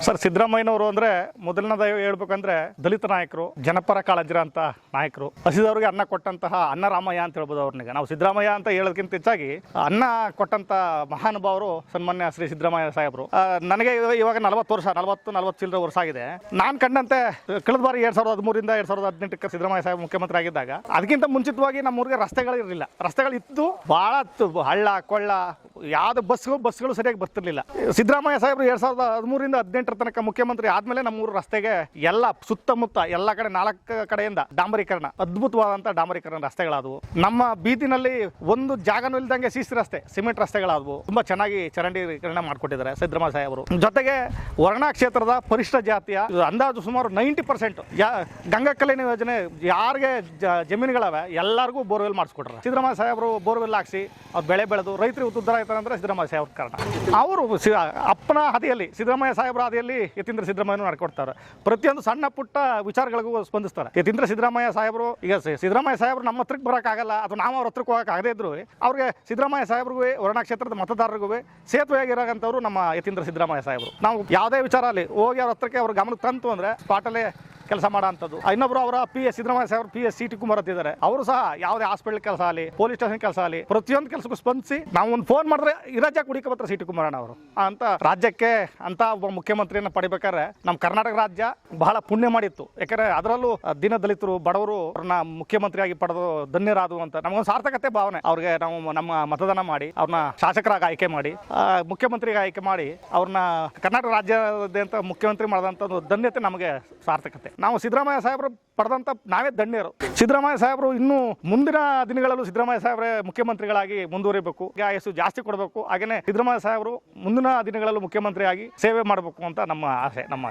Sir, ಸಿದ್ದರಾಮಯ್ಯನವರು ಅಂದ್ರೆ ಮೊದಲನೇದ ಹೇಳ್ಬೇಕಂದ್ರೆ ದಲಿತ ನಾಯಕರು, ಜನಪರ ಕಾಳಜಿರ ಅಂತ ನಾಯಕರು. ಹಸಿದವರಿಗೆ ಅನ್ನ ಕೊಟ್ಟಂತಹ ಅನ್ನರಾಮಯ್ಯ ಅಂತ ಹೇಳ್ಬೋದು ಅವ್ರನಿಗೆ. ನಾವು ಸಿದ್ದರಾಮಯ್ಯ ಅಂತ ಹೇಳೋದಕ್ಕಿಂತ ಹೆಚ್ಚಾಗಿ ಅನ್ನ ಕೊಟ್ಟಂತ ಮಹಾನುಭಾವರು ಸನ್ಮಾನ್ಯ ಶ್ರೀ ಸಿದ್ದರಾಮಯ್ಯ ಸಾಹೇಬರು. ನನಗೆ ಇವ- ಇವಾಗ ನಲವತ್ತು ವರ್ಷ, ನಲವತ್ತು ನಲವತ್ತು ಚಿಲ್ಲರ ವರ್ಷ ಆಗಿದೆ. ನಾನು ಕಂಡಂತೆ ಕಳೆದ ಬಾರಿ ಎರಡ್ ಸಾವಿರದ ಹದಿಮೂರಿಂದ ಎರಡ್ ಸಾವಿರದ ಹದಿನೆಂಟಕ್ಕೆ ಸಿದ್ದರಾಮಯ್ಯ ಸಾಹೇಬ್ ಮುಖ್ಯಮಂತ್ರಿ ಆಗಿದ್ದಾಗ ಅದಕ್ಕಿಂತ ಮುಂಚಿತವಾಗಿ ನಮ್ಮ ಊರಿಗೆ ರಸ್ತೆಗಳು ಇತ್ತು ಬಹಳ ಹಳ್ಳ, ಕೊಳ್ಳ ಯಾವ್ದು ಬಸ್ಗಳು ಬಸ್ಗಳು ಸರಿಯಾಗಿ ಬರ್ತಿರ್ಲಿಲ್ಲ. ಸಿದ್ದರಾಮಯ್ಯ ಸಾಹೇಬರು ಎರಡು ಸಾವಿರದ ಹದಿಮೂರಿಂದ ಹದಿನೆಂಟರ ತನಕ ಮುಖ್ಯಮಂತ್ರಿ ಆದಮೇಲೆ ನಮ್ಮ ಊರು ರಸ್ತೆಗೆ ಎಲ್ಲ ಸುತ್ತಮುತ್ತ ಎಲ್ಲ ಕಡೆ ನಾಲ್ಕು ಕಡೆಯಿಂದ ಡಾಂಬರೀಕರಣ ಅದ್ಭುತವಾದಂಥ ಡಾಂಬರೀಕರಣ ರಸ್ತೆಗಳಾದವು. ನಮ್ಮ ಬೀದಿನಲ್ಲಿ ಒಂದು ಜಾಗನೂ ಇಲ್ದಂಗೆ ಸಿಸಿ ರಸ್ತೆ, ಸಿಮೆಂಟ್ ರಸ್ತೆಗಳಾದವು. ತುಂಬಾ ಚೆನ್ನಾಗಿ ಚರಂಡೀಕರಣ ಮಾಡಿಕೊಟ್ಟಿದ್ದಾರೆ ಸಿದ್ದರಾಮಯ್ಯ ಸಾಹೇಬರು. ಜೊತೆಗೆ ವರ್ಣ ಕ್ಷೇತ್ರದ ಪರಿಷ್ಠ ಜಾತಿಯ ಅಂದಾಜು ಸುಮಾರು ನೈಂಟಿ ಪರ್ಸೆಂಟ್ ಗಂಗಾ ಕಲ್ಯಾಣ ಯೋಜನೆ ಯಾರಿಗೆ ಜಮೀನುಗಳವೆ ಎಲ್ಲರಿಗೂ ಬೋರ್ವೆಲ್ ಮಾಡಿಸ್ಕೊಟ್ರೆ. ಸಿದ್ದರಾಮಯ್ಯ ಸಾಹೇಬರು ಬೋರ್ವೆಲ್ ಹಾಕಿಸಿ ಬೆಳೆ ಬೆಳೆದು ರೈತರಿಗೆ ಉದ್ದಾರ ಆಯ್ತಾರೆ ಅಂದ್ರೆ ಸಿದ್ದರಾಮಯ್ಯ ಸಾಹೇಬ್ರ ಕಾರಣ. ಅವರು ಅಪ್ಪನ ಹಾದಿಯಲ್ಲಿ, ಸಿದ್ದರಾಮಯ್ಯ ಸಾಹೇಬರ ಹಾದಿಯಲ್ಲಿ ಯತೀಂದ್ರ ಸಿದ್ದರಾಮಯ್ಯನು ನಡ್ಕೊಡ್ತಾರೆ. ಪ್ರತಿಯೊಂದು ಸಣ್ಣ ಪುಟ್ಟ ವಿಚಾರಗಳಿಗೂ ಸ್ಪಂದಿಸ್ತಾರೆ. ಯತೀಂದ್ರ ಸಿದ್ದರಾಮಯ್ಯ ಸಾಹೇಬರು, ಈಗ ಸಿದ್ದರಾಮಯ್ಯ ಸಾಹೇಬರು ನಮ್ಮ ಹತ್ರಕ್ಕೆ ಬರೋಕ್ಕಾಗಲ್ಲ, ಅಥವಾ ನಾವು ಅವ್ರ ಹತ್ರಕ್ಕೆ ಆಗದೇ ಇದ್ರು, ಅವ್ರಿಗೆ ಸಿದ್ದರಾಮಯ್ಯ ಸಾಹೇಬ್ರಿಗೂ ವರ್ಣ ಕ್ಷೇತ್ರದ ಮತದಾರರಿಗೂ ಸೇತುವೆಯಾಗಿರೋಂಥವ್ರು ನಮ್ಮ ಯತೀಂದ್ರ ಸಿದ್ದರಾಮಯ್ಯ ಸಾಹೇಬರು. ನಾವು ಯಾವುದೇ ವಿಚಾರ ಅಲ್ಲಿ ಹೋಗಿ ಅವ್ರ ಹತ್ರಕ್ಕೆ ಅವ್ರ ಗಮನಕ್ಕೆ ತಂತು ಅಂದ್ರೆ ಸ್ಪಾಟಲ್ಲೇ ಕೆಲಸ ಮಾಡೋ ಅಂಥದ್ದು ಇನ್ನೊಬ್ರು ಅವರ P S Siddaramaiah Saheb P S C T Kumar ಅಂತಿದ್ದಾರೆ. ಅವರು ಸಹ ಯಾವುದೇ ಹಾಸ್ಪಿಟಲ್ ಕೆಲಸ ಆಗಲಿ ಪೊಲೀಸ್ ಸ್ಟೇಷನ್ ಕೆಲಸ ಆಗಲಿ, ಪ್ರತಿಯೊಂದು ಕೆಲಸಕ್ಕೂ ಸ್ಪಂದಿಸಿ ನಾವು ಒಂದು ಫೋನ್ ಮಾಡಿದ್ರೆ ಇರಾಜ ಕುಡಿಕ ಬರ್ತಾರೆ ಸಿ ಟಿ ಕುಮಾರಣ್ಣ ಅವರು. ಅಂತ ರಾಜ್ಯಕ್ಕೆ ಅಂತ ಒಬ್ಬ ಮುಖ್ಯಮಂತ್ರಿಯನ್ನು ಪಡಿಬೇಕಾದ್ರೆ ನಮ್ಮ ಕರ್ನಾಟಕ ರಾಜ್ಯ ಬಹಳ ಪುಣ್ಯ ಮಾಡಿತ್ತು. ಯಾಕಂದ್ರೆ ಅದರಲ್ಲೂ ದಿನ ದಲಿತರು, ಬಡವರು ಅವ್ರನ್ನ ಮುಖ್ಯಮಂತ್ರಿಯಾಗಿ ಪಡೆದು ಧನ್ಯರಾದು ಅಂತ. ನಮಗೊಂದು ಸಾರ್ಥಕತೆ ಭಾವನೆ. ಅವ್ರಿಗೆ ನಾವು ನಮ್ಮ ಮತದಾನ ಮಾಡಿ, ಅವ್ರನ್ನ ಶಾಸಕರಾಗಿ ಆಯ್ಕೆ ಮಾಡಿ ಮುಖ್ಯಮಂತ್ರಿಗೆ ಆಯ್ಕೆ ಮಾಡಿ ಅವ್ರನ್ನ ಕರ್ನಾಟಕ ರಾಜ್ಯದಾದ್ಯಂತ ಮುಖ್ಯಮಂತ್ರಿ ಮಾಡಿದಂಥ ಒಂದು ಧನ್ಯತೆ ನಮಗೆ ಸಾರ್ಥಕತೆ. ನಾವು ಸಿದ್ದರಾಮಯ್ಯ ಸಾಹೇಬರು ಪಡೆದಂಥ ನಾವೇ ಧನ್ಯರು ಸಿದ್ದರಾಮಯ್ಯ ಸಾಹೇಬರು ಇನ್ನೂ ಮುಂದಿನ ದಿನಗಳಲ್ಲೂ ಸಿದ್ದರಾಮಯ್ಯ ಸಾಹೇಬ್ರೆ ಮುಖ್ಯಮಂತ್ರಿಗಳಾಗಿ ಮುಂದುವರಿಬೇಕು. ಆಯಸ್ಸು ಜಾಸ್ತಿ ಕೊಡಬೇಕು. ಹಾಗೆಯೇ ಸಿದ್ದರಾಮಯ್ಯ ಸಾಹೇಬರು ಮುಂದಿನ ದಿನಗಳಲ್ಲೂ ಮುಖ್ಯಮಂತ್ರಿಯಾಗಿ ಸೇವೆ ಮಾಡಬೇಕು ಅಂತ ನಮ್ಮ ಆಸೆ, ನಮ್ಮ